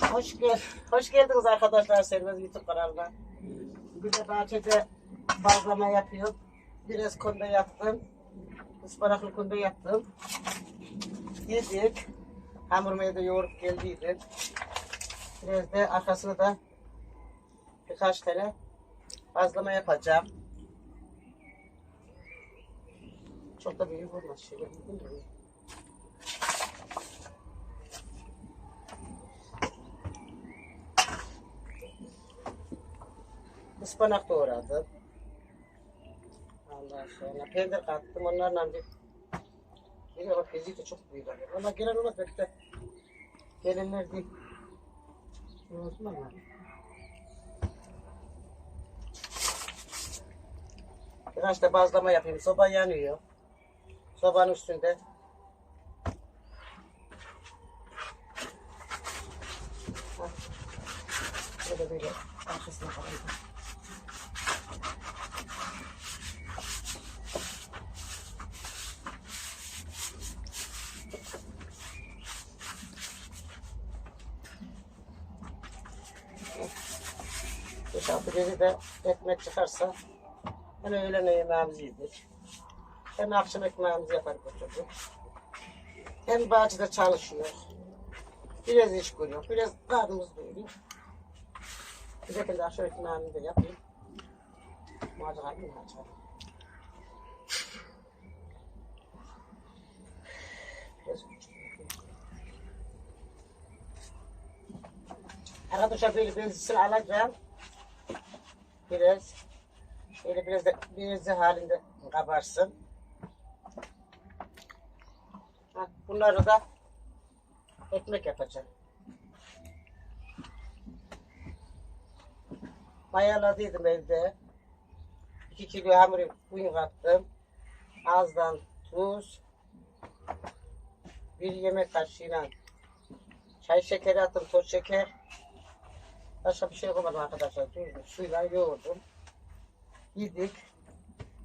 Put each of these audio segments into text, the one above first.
Hoş, gel Hoş geldiniz arkadaşlar Sermez YouTube kanalına. Bir de bahçede bazlama yapıyorum. Biraz konda yaptım. Ispanaklı konda yaptım. Yedik. Hamurmayı da yoğurup geldiydim. Biraz da arkasına da birkaç tane bazlama yapacağım. Çok da büyük olmaz. Şöyle Ispanak doğradım. Ondan sonra peynir kattım. Onlarla bir bir bak gezi de çok büyük oluyor. Ama gelen olmaz belki de gelenler değil. Unutma ama. Biraz da bazlama yapayım. Soba yanıyor. Sobanın üstünde. Hah. Böyle arkasına koyayım. Biri de ekmek çıkarsa hem öğlen yemeğimizi yedik. Hem akşam ekmeğimizi yapar götürdük. Hem bahçede çalışıyor. Biraz iş görüyor. Biraz karnımız doyuruyor. Bir de ben de akşam ekmeğimi de yapayım. Macera bir macera. Arkadaşlar böyle benzin alacağım. Biraz. Şöyle biraz da da halinde kabarsın. Ha, bunları da ekmek yapacağım. Mayaladıydım evde. 2 kilo hamur un kattım. Azdan tuz. Bir yemek kaşığıyla çay şekeri attım, toz şeker. Başka bir şey yapamadım arkadaşlar. Tuzlu suyla yoğurdum. Yedik.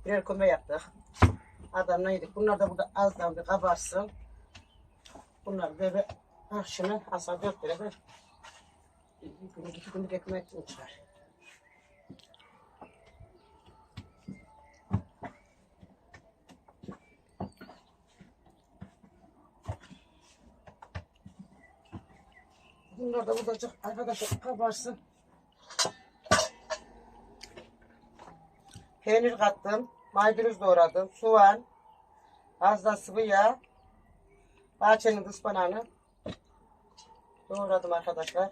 Birer köme yaptık. Adamla yedik. Bunlar da burada azdan bir kabarsın. Bunlar böyle akşamı asal dört lira bir günlük iki ekmek çıkar. Bunlar da çok arkadaşlar kabarsın. Peynir kattım. Maydanoz doğradım. Soğan. Az da sıvı yağ. Bahçenin ıspanağını doğradım arkadaşlar.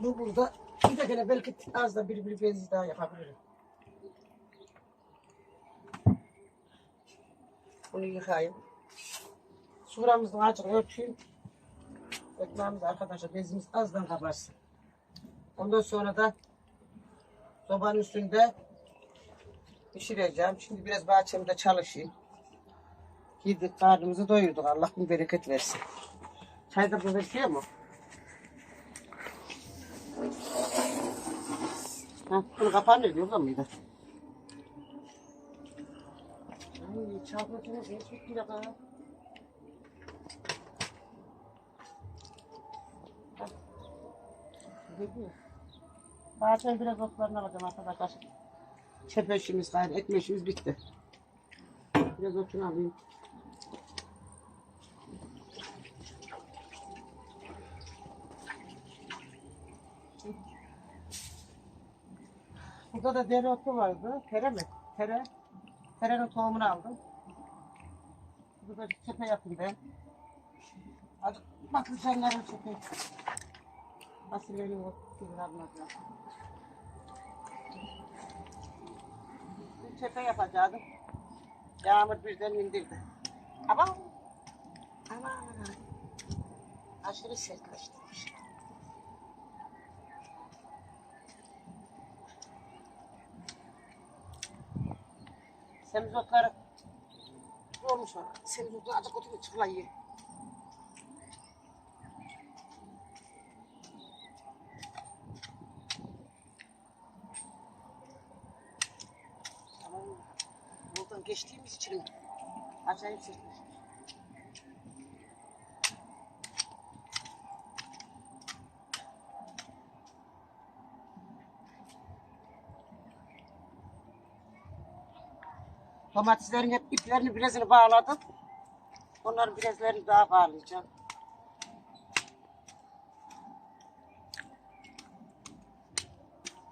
Bu burada. Bir de gene belki az da bir bir bezi daha yapabilirim. Bunu yıkayayım. Suramızın acını örteyim. Ekmeğimiz arkadaşlar bezimiz azdan kabarsın. Ondan sonra da sobanın üstünde pişireceğim. Şimdi biraz bahçemde çalışayım. Yedik karnımızı doyurduk. Allah bir bereket versin. Çay da bu versiyor mu? Ha, bunu kapanıyor diyorlar mıydı? Ay, çalmadınız. Ne çok bir dakika. Bahçeye biraz otlarını alacağım arkadaşlar. Çöp işimiz gayrı, ekmek işimiz bitti. Biraz otunu alayım. Burada da dereotu vardı. Tere mi? Tere. Terenin tohumunu aldım. Burada bir çöpe yapayım ben. Hadi patlıcanların çöpe. Fasulyenin o kıvırmadı. Bir çöpe yapacaktım. Yağmur birden indirdi. Ama ama aşırı sertleştirmiş. Semizotları olmuş var. Semizotları azıcık oturup çıklayıyor. Tamam. Domateslerin hep iplerini birazını bağladım. Onların birazlarını daha bağlayacağım.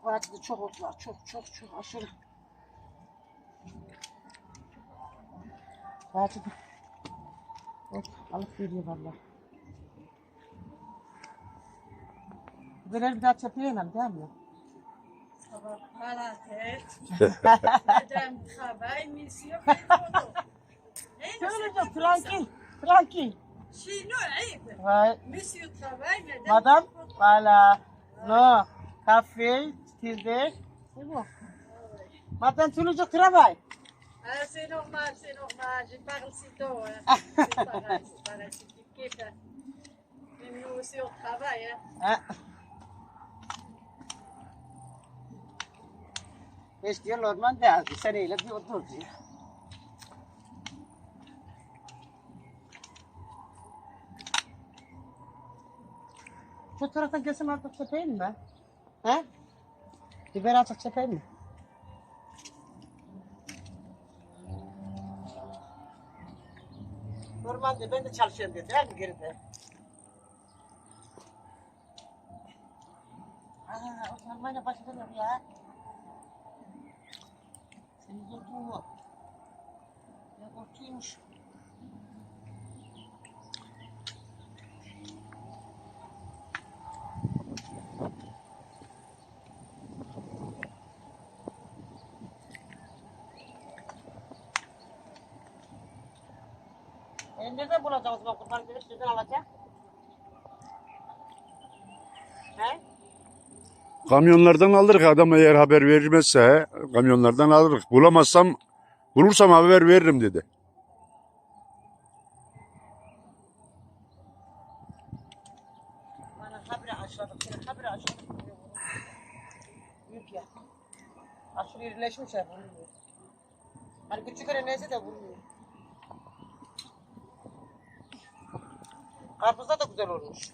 Bu ağaçta çok ot var. Çok çok çok aşırı. Bu ağaçta ot alıp veriyor valla. Böyle bir daha çöpe yemem değil mi? pas la tête. Madame travaille, monsieur fait le Tranquille, tranquille. Chez nous, ouais. Monsieur travaille, madame. Madame, voilà. Non, café, petit c'est bon. Madame, tous les jours travaille. Ah, c'est normal, c'est normal. Je parle si tôt. Hein. c'est pareil, c'est pareil. C'est du kiff. Mais nous aussi, on travaille. Hein. Ah. Hiç diyor orman değil. Seneyle bir otur diyor. Şu taraftan gelsin artık çepeyim mi? He? Biber artık çepeyim mi? Normalde ben de çalışıyorum dedi. Her mi geride? Aa, o Almanya başladı ya. Korkuymuş. E nereden bulacağız zaman kurban gelip nereden alacak? He? Kamyonlardan alırız adam eğer haber vermezse kamyonlardan alırız. Bulamazsam bulursam haber veririm dedi. Ya. Aşırı irileşmiş ya vuruyor. Hani küçük öyle neyse de vuruyor. Karpuzda da güzel olmuş.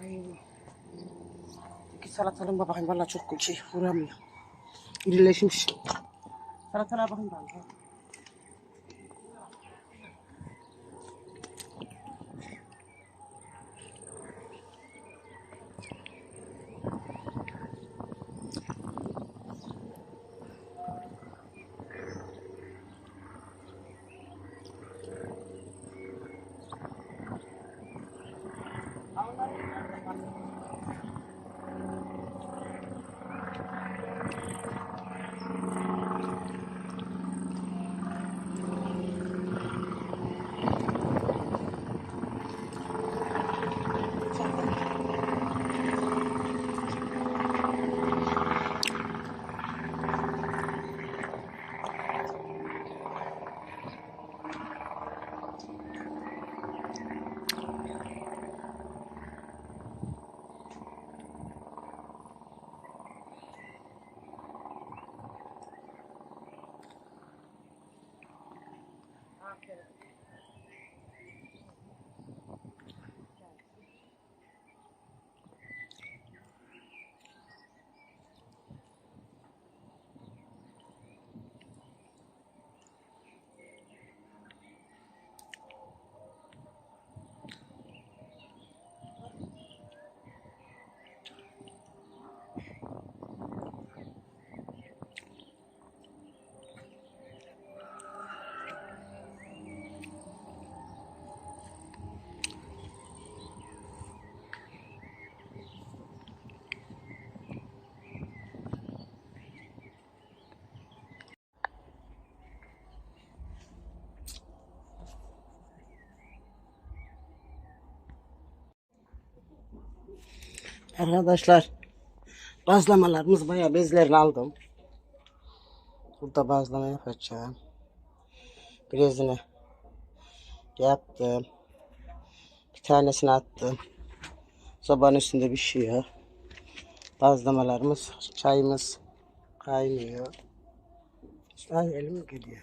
Ay. İki salatalığıma bakayım valla çok şey vuramıyor. İrileşmiş. Salatalığa bakayım ben. market Arkadaşlar bazlamalarımız bayağı bezlerini aldım. Burada bazlama yapacağım. Birazını yaptım. Bir tanesini attım. Sobanın üstünde pişiyor. Bazlamalarımız, çayımız Kaynıyor. Ay elim geliyor.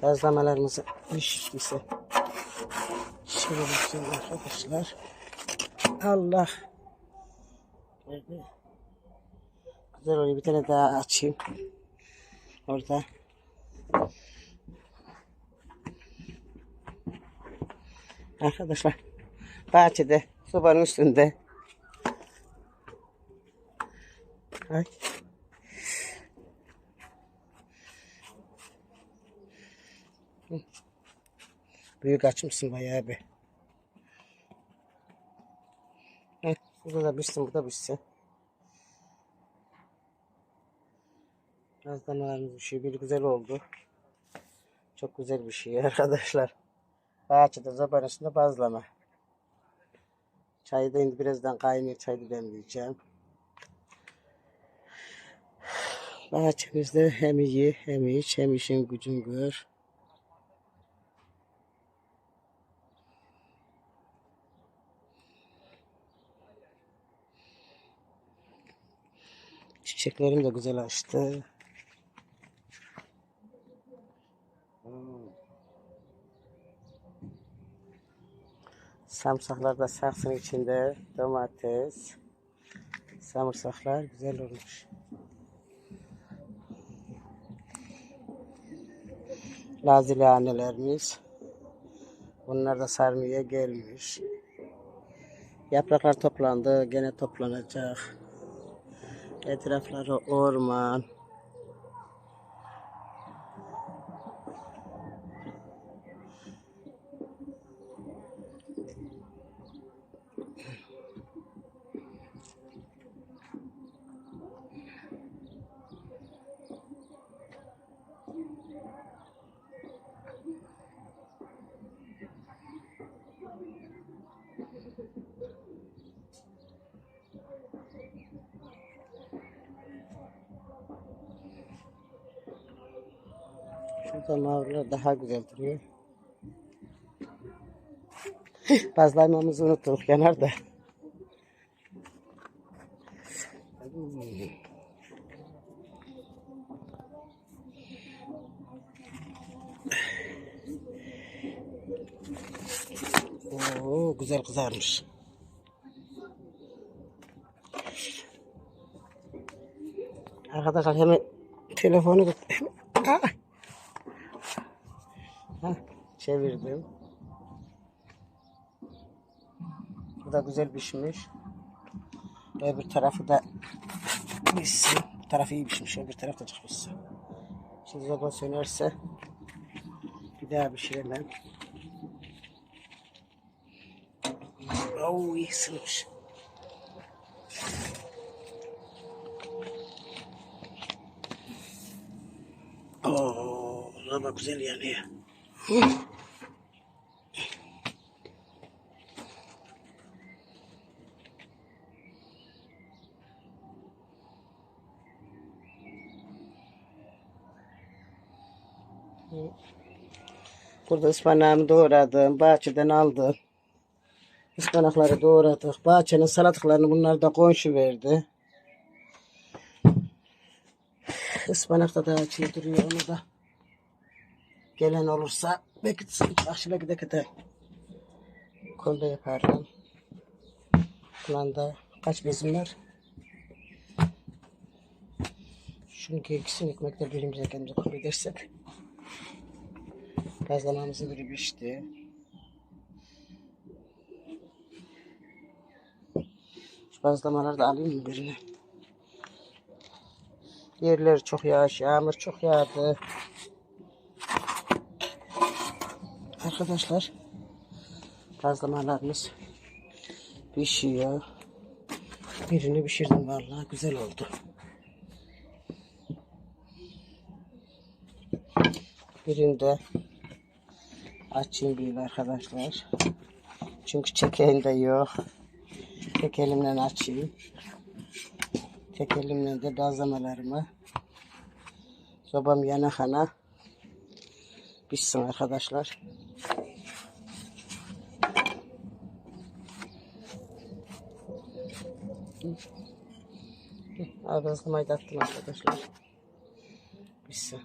Gazlamalarımızı piştiyse çevirirsin arkadaşlar. Allah. Güzel oluyor. Bir tane daha açayım. Orada. Arkadaşlar bahçede sobanın üstünde. Ay. Büyük açmışsın bayağı bir. Heh, burada da pişsin, bu da pişsin. Bazlamalarımız bir şey bir güzel oldu. Çok güzel bir şey arkadaşlar. Bahçede zobanın üstünde bazlama. Çayı da şimdi birazdan kaynıyor. Çayı demleyeceğim. Bahçemizde hem iyi hem iç hem işin gücün gör. Çiçeklerim de güzel açtı. Samsaklar da saksının içinde. Domates. Samırsaklar güzel olmuş. Lazilanelerimiz. Bunlar da sarmaya gelmiş. Yapraklar toplandı. Gene toplanacak. Etrafları orman. Şurada mavrular daha güzel duruyor. Bazlamamızı unuttuk kenarda. Oo, güzel kızarmış. Arkadaşlar hemen telefonu tut. Çevirdim. Bu da güzel pişmiş. Öbür tarafı da pişsin. Bu tarafı iyi pişmiş. Öbür taraf da çok. Şimdi zoba sönerse bir daha pişiremem. Oo iyi ısınmış. Oo, zoba güzel yanıyor. Burada ıspanağımı doğradım. Bahçeden aldım. Ispanakları doğradık. Bahçenin salatalıklarını bunlar da komşu verdi. Ispanak da daha çiğ duruyor onu da. Gelen olursa belki akşama gidek de kolda yaparım. Planda kaç bezim var? Şunu ikisini ekmekle birimize kendimize kabul edersek. Gazlamamızı biri pişti. Şu bazlamaları da alayım birine? Yerler çok yağış, yağmur çok yağdı. Arkadaşlar bazlamalarımız pişiyor. Birini pişirdim vallahi güzel oldu. Birinde açayım bir arkadaşlar. Çünkü çekeğim de yok. Tek elimle açayım. Tek elimle de bazlamalarımı Sobam yanakana. Pişsin arkadaşlar. Ağzını maydattım arkadaşlar. Pişsin.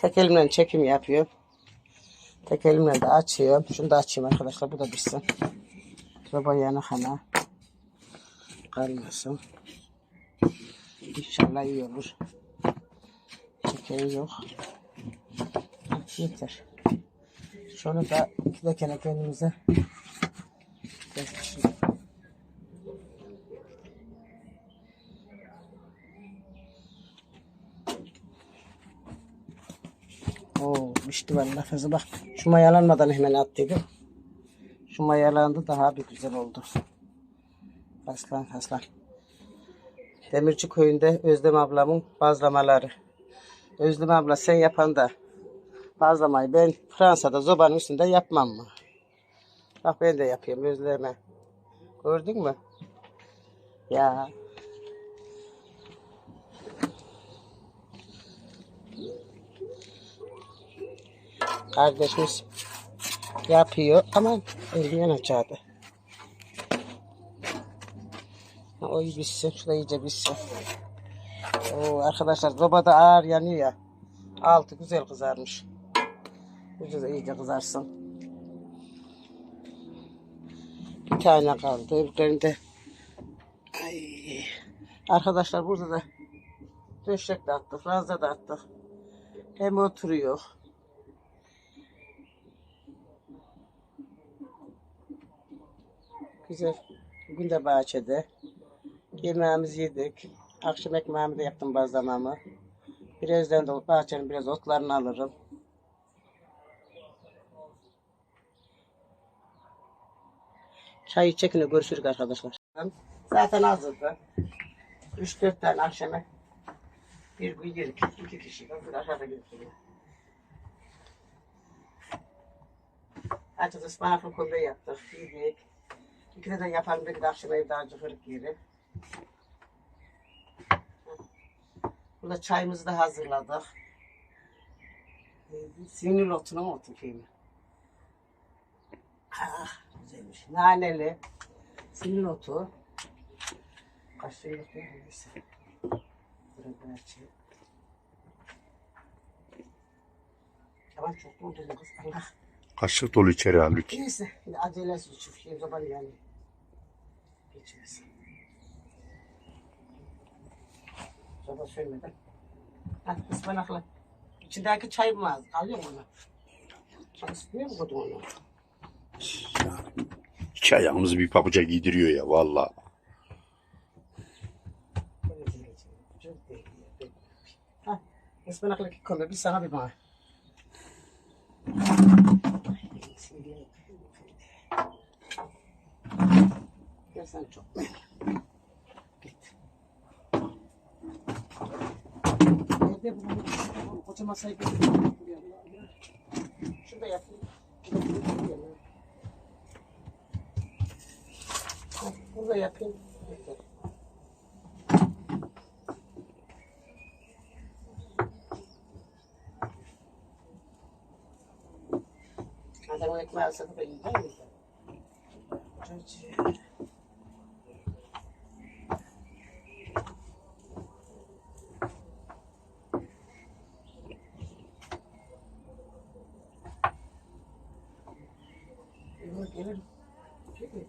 Tek elimle çekim yapıyorum. Tek elimle de açıyorum. Şunu da açayım arkadaşlar. Bu da pişsin. Soba yanakana. Kalmasın. İnşallah iyi olur. Şekeri yok. Yeter. Şunu da kere kendimize. Oo, pişti vallahi fazla bak. Şu mayalanmadan hemen attıydım. Şu mayalandı daha bir güzel oldu. Aslan aslan. Demirci köyünde Özlem ablamın bazlamaları. Özlem abla sen yapan da bazlamayı ben Fransa'da zobanın üstünde yapmam mı? Bak ben de yapıyorum Özlem'e. Gördün mü? Ya. Kardeşimiz yapıyor ama eldiven açadı. O iyi bitsin. Şu da iyice bitsin. Oo, arkadaşlar sobada ağır yanıyor ya. Altı güzel kızarmış. Ucu iyice kızarsın. Bir tane kaldı. Öbürlerinde Ay. Arkadaşlar burada da döşek de attık. Ranza da attık. Hem oturuyor. Güzel. Bugün de bahçede. Yemeğimizi yedik. Akşam ekmeğimi de yaptım bazlamamı. Birazdan da bahçenin biraz otlarını alırım. Çay içekine görüşürüz arkadaşlar. Zaten hazırdı. 3-4 tane akşama bir gün yedik. iki kişi. Bir aşağıda götürüyor. Açık ıspanaklı kömbe yaptık. Yedik. İkide de yaparım. Bir de akşam evde acıkırık yeri. Burada çayımızı da hazırladık. Sinir otuna otu kıyım? Ah, güzelmiş. Naneli. Sinir otu. Liralık ne neyse. Burada açayım. Tamam çok dedi kız? Allah. Kaşık dolu içeri halbuki. Neyse. Şimdi acelesi çift şey zaman yani. Geçmesin. Soba sönmeden. Hadi ıspanakla. İçindeki çay mı az? Alıyor mu onu? Isıtmıyor mu kodum onu? İki ayağımızı bir pabuca giydiriyor ya valla. İki konu bir bir bana. Sen çok. Şurada yapayım. Ha, Burada yapayım. Yeter. Adam ekmeği alsa da ben yiyeceğim mi? Çocuğum. Yok, gelirim. Şey mi?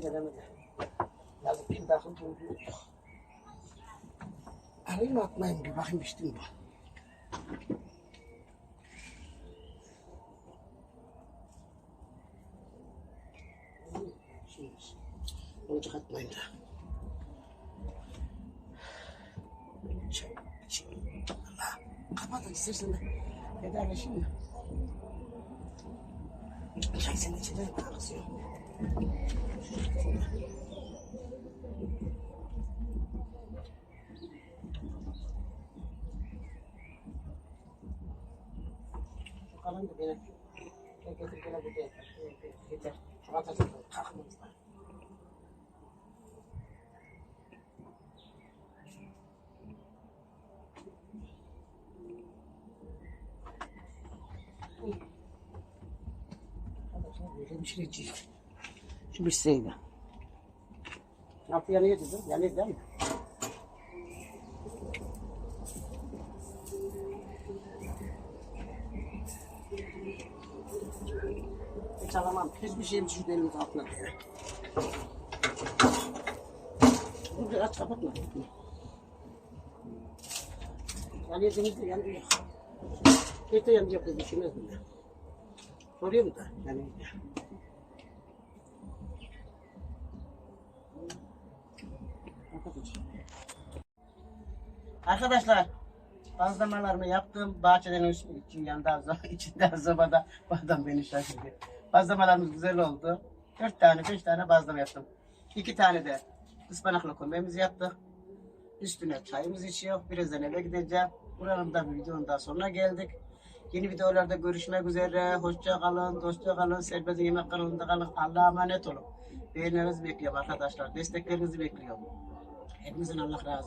Acele edemedi. Yazık bir bakın durdu. Arayayım mı atmayayım bir bakayım içtim mi? Boncuk atmayayım da. Kapatın istersen de vedalaşayım mı? Çay sen içeceksin mi? Kızıyor. Kalın da beni getirip böyle buraya yeter. Çok atacağım kalkmamızda. Arkadaşlar böyle bir şey değil. Şu bir şeydi. Altı yanıyor dedim. Yanıyor değil mi? Hiç alamam. Hiçbir şeyim şu elimin altına değil. Dur aç kapatma. Yanıyor denizde yanıyor. De yanıyor kız düşünmez mi? Soruyor mu da? Yani Arkadaşlar bazlamalarımı yaptım. Bahçeden üstü için yanında içinde azamada badam beni şaşırdı. Bazlamalarımız güzel oldu. Dört tane, beş tane bazlama yaptım. İki tane de ıspanaklı kömbemizi yaptık. Üstüne çayımızı içiyor. Birazdan eve gideceğim. Buranın da bir videonun daha sonuna geldik. Yeni videolarda görüşmek üzere. Hoşça kalın, dostça kalın. Serbest Yemek kanalında kalın. Allah'a emanet olun. Beğenilerinizi bekliyorum arkadaşlar. Desteklerinizi bekliyorum. امروز الله خدا